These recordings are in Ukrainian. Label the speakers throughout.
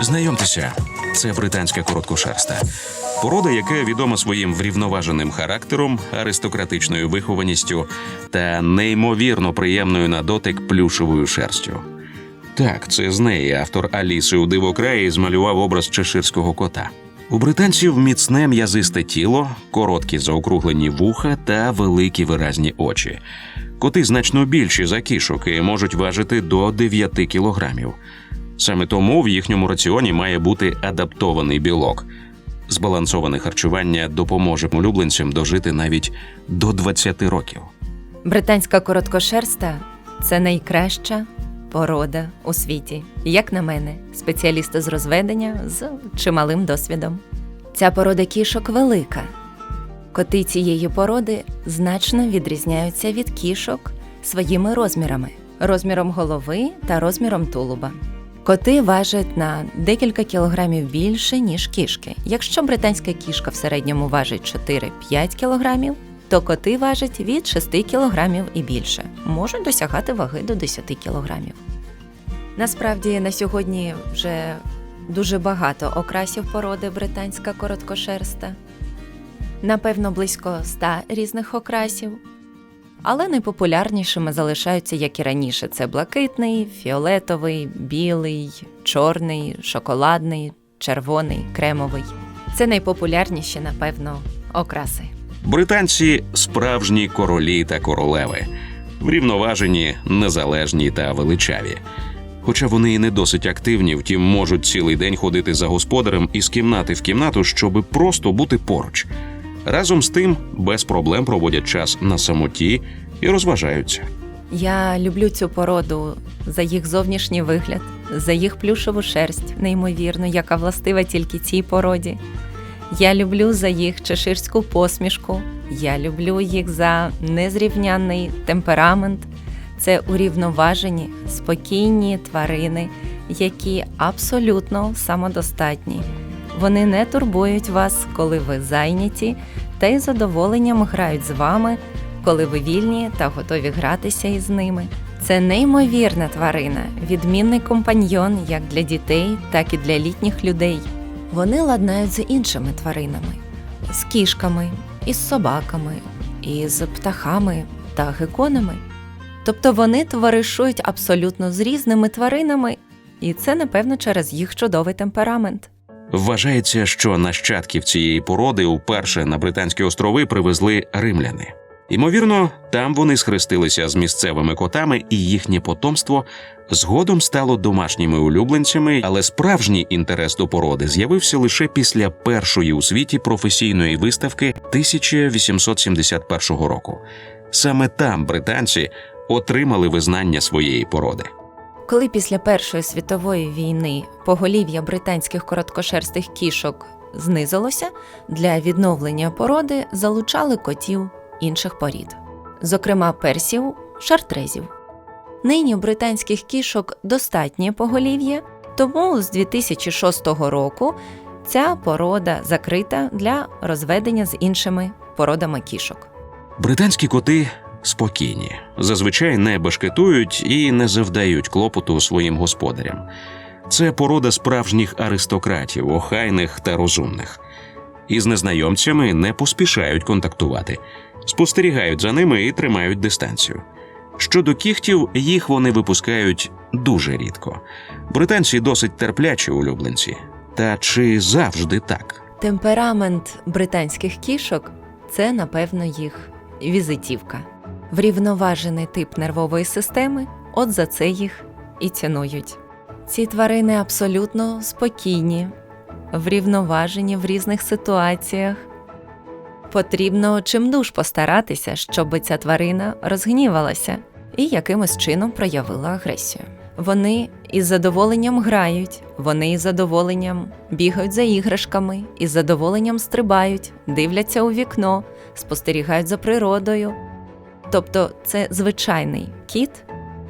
Speaker 1: Знайомтеся, це британська короткошерста. Порода, яка відома своїм врівноваженим характером, аристократичною вихованістю та неймовірно приємною на дотик плюшовою шерстю. Так, це з неї автор Аліси у дивокраї змалював образ чеширського кота. У британців міцне м'язисте тіло, короткі заокруглені вуха та великі виразні очі. Коти значно більші за кішок і можуть важити до 9 кілограмів. Саме тому в їхньому раціоні має бути адаптований білок. Збалансоване харчування допоможе улюбленцям дожити навіть до 20 років.
Speaker 2: Британська короткошерста це найкраща порода у світі, як на мене, спеціалісти з розведення з чималим досвідом. Ця порода кішок велика. Коти цієї породи значно відрізняються від кішок своїми розмірами, розміром голови та розміром тулуба. Коти важать на декілька кілограмів більше, ніж кішки. Якщо британська кішка в середньому важить 4-5 кілограмів, то коти важать від 6 кілограмів і більше, можуть досягати ваги до 10 кілограмів. Насправді на сьогодні вже дуже багато окрасів породи британська короткошерста. Напевно, близько 100 різних окрасів. Але найпопулярнішими залишаються, як і раніше: це блакитний, фіолетовий, білий, чорний, шоколадний, червоний, кремовий. Це найпопулярніші, напевно, окраси.
Speaker 1: Британці справжні королі та королеви, врівноважені, незалежні та величаві. Хоча вони і не досить активні, втім можуть цілий день ходити за господарем із кімнати в кімнату, щоби просто бути поруч. Разом з тим без проблем проводять час на самоті і розважаються.
Speaker 2: Я люблю цю породу за їх зовнішній вигляд, за їх плюшову шерсть, неймовірно, яка властива тільки цій породі. Я люблю за їх чеширську посмішку. Я люблю їх за незрівнянний темперамент. Це урівноважені, спокійні тварини, які абсолютно самодостатні. Вони не турбують вас, коли ви зайняті, та й задоволенням грають з вами, коли ви вільні та готові гратися із ними. Це неймовірна тварина, відмінний компаньйон як для дітей, так і для літніх людей. Вони ладнають з іншими тваринами, з кішками, із собаками, із птахами та геконами. Тобто вони товаришують абсолютно з різними тваринами, і це, напевно, через їх чудовий темперамент.
Speaker 1: Вважається, що нащадків цієї породи вперше на Британські острови привезли римляни. Ймовірно, там вони схрестилися з місцевими котами, і їхнє потомство згодом стало домашніми улюбленцями, але справжній інтерес до породи з'явився лише після першої у світі професійної виставки 1871 року. Саме там британці отримали визнання своєї породи.
Speaker 2: Коли після Першої світової війни поголів'я британських короткошерстих кішок знизилося, для відновлення породи залучали котів інших порід, зокрема персів, шартрезів. Нині британських кішок достатнє поголів'я, тому з 2006 року ця порода закрита для розведення з іншими породами кішок.
Speaker 1: Британські коти спокійні, зазвичай не башкетують і не завдають клопоту своїм господарям. Це порода справжніх аристократів, охайних та розумних. Із незнайомцями не поспішають контактувати, спостерігають за ними і тримають дистанцію. Щодо кіхтів, їх вони випускають дуже рідко. Британці досить терплячі улюбленці. Та чи завжди так?
Speaker 2: Темперамент британських кішок це, напевно, їх візитівка. Врівноважений тип нервової системи, от за це їх і цінують. Ці тварини абсолютно спокійні, врівноважені в різних ситуаціях. Потрібно чимдуж постаратися, щоб ця тварина розгнівалася і якимось чином проявила агресію. Вони із задоволенням грають, вони із задоволенням бігають за іграшками, із задоволенням стрибають, дивляться у вікно, спостерігають за природою. Тобто це звичайний кіт,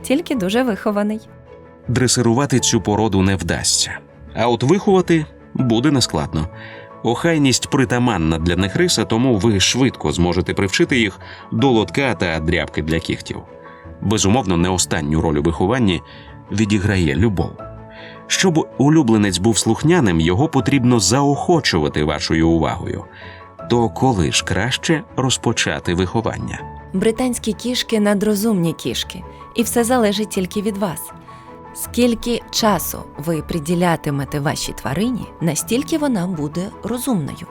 Speaker 2: тільки дуже вихований.
Speaker 1: Дресирувати цю породу не вдасться, а от виховати буде нескладно. Охайність притаманна для них риса, тому ви швидко зможете привчити їх до лотка та дрябки для кігтів. Безумовно, не останню роль у вихованні відіграє любов. Щоб улюбленець був слухняним, його потрібно заохочувати вашою увагою. То коли ж краще розпочати виховання?
Speaker 2: Британські кішки надрозумні кішки, і все залежить тільки від вас. Скільки часу ви приділятимете вашій тварині, настільки вона буде розумною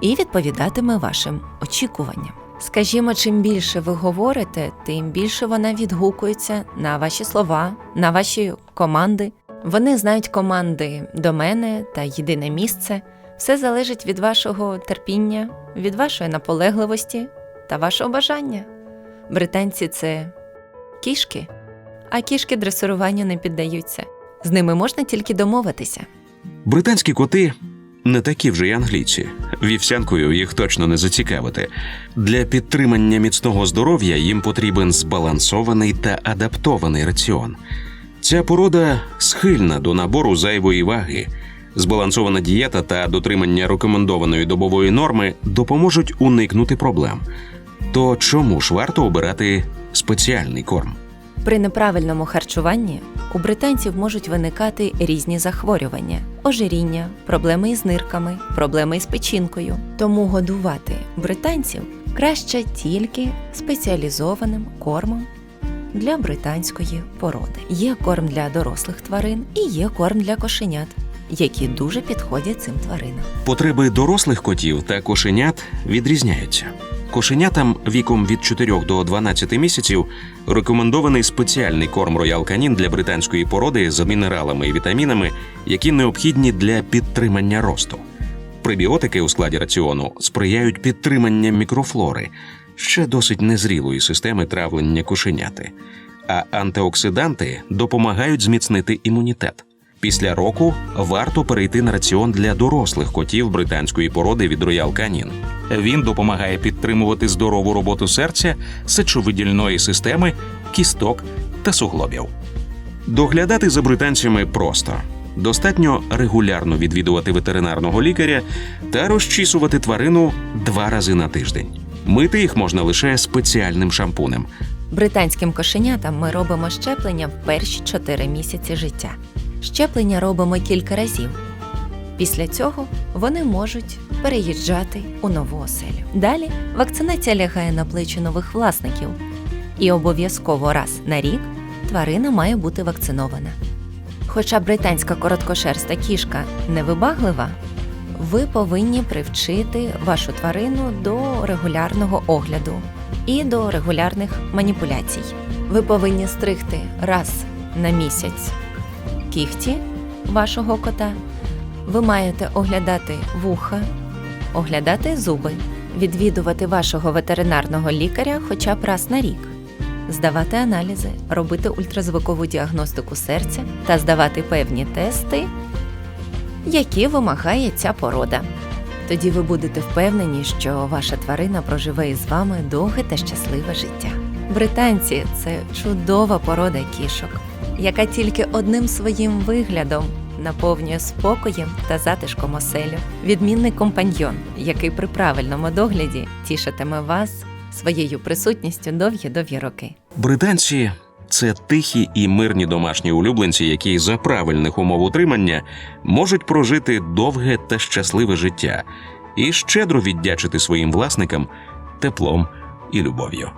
Speaker 2: і відповідатиме вашим очікуванням. Скажімо, чим більше ви говорите, тим більше вона відгукується на ваші слова, на ваші команди. Вони знають команди до мене та єдине місце. Все залежить від вашого терпіння, від вашої наполегливості та вашого бажання. Британці це кішки, а кішки дресируванню не піддаються. З ними можна тільки домовитися.
Speaker 1: Британські коти не такі вже й англійці. Вівсянкою їх точно не зацікавити. Для підтримання міцного здоров'я їм потрібен збалансований та адаптований раціон. Ця порода схильна до набору зайвої ваги. Збалансована дієта та дотримання рекомендованої добової норми допоможуть уникнути проблем. То чому ж варто обирати спеціальний корм?
Speaker 2: При неправильному харчуванні у британців можуть виникати різні захворювання, ожиріння, проблеми із нирками, проблеми із печінкою. Тому годувати британців краще тільки спеціалізованим кормом для британської породи. Є корм для дорослих тварин і є корм для кошенят, які дуже підходять цим тваринам.
Speaker 1: Потреби дорослих котів та кошенят відрізняються. Кошенятам віком від 4 до 12 місяців рекомендований спеціальний корм Canin для британської породи з мінералами і вітамінами, які необхідні для підтримання росту. Пребіотики у складі раціону сприяють підтриманню мікрофлори, ще досить незрілої системи травлення кошеняти, а антиоксиданти допомагають зміцнити імунітет. Після року варто перейти на раціон для дорослих котів британської породи від Royal Canin. Він допомагає підтримувати здорову роботу серця, сечовидільної системи, кісток та суглобів. Доглядати за британцями просто. Достатньо регулярно відвідувати ветеринарного лікаря та розчісувати тварину два рази на тиждень. Мити їх можна лише спеціальним шампунем.
Speaker 2: Британським кошенятам ми робимо щеплення в перші 4 місяці життя. Щеплення робимо кілька разів. Після цього вони можуть переїжджати у нову оселю. Далі вакцинація лягає на плечі нових власників, і обов'язково раз на рік тварина має бути вакцинована. Хоча британська короткошерста кішка невибаглива, ви повинні привчити вашу тварину до регулярного огляду і до регулярних маніпуляцій. Ви повинні стригти раз на місяць кігті вашого кота. Ви маєте оглядати вуха, оглядати зуби, відвідувати вашого ветеринарного лікаря хоча б раз на рік, здавати аналізи, робити ультразвукову діагностику серця та здавати певні тести, які вимагає ця порода. Тоді ви будете впевнені, що ваша тварина проживе із вами довге та щасливе життя. Британці це чудова порода кішок, яка тільки одним своїм виглядом наповнює спокоєм та затишком оселю. Відмінний компаньйон, який при правильному догляді тішитиме вас своєю присутністю довгі-довгі роки.
Speaker 1: Британці це тихі і мирні домашні улюбленці, які за правильних умов утримання можуть прожити довге та щасливе життя і щедро віддячити своїм власникам теплом і любов'ю.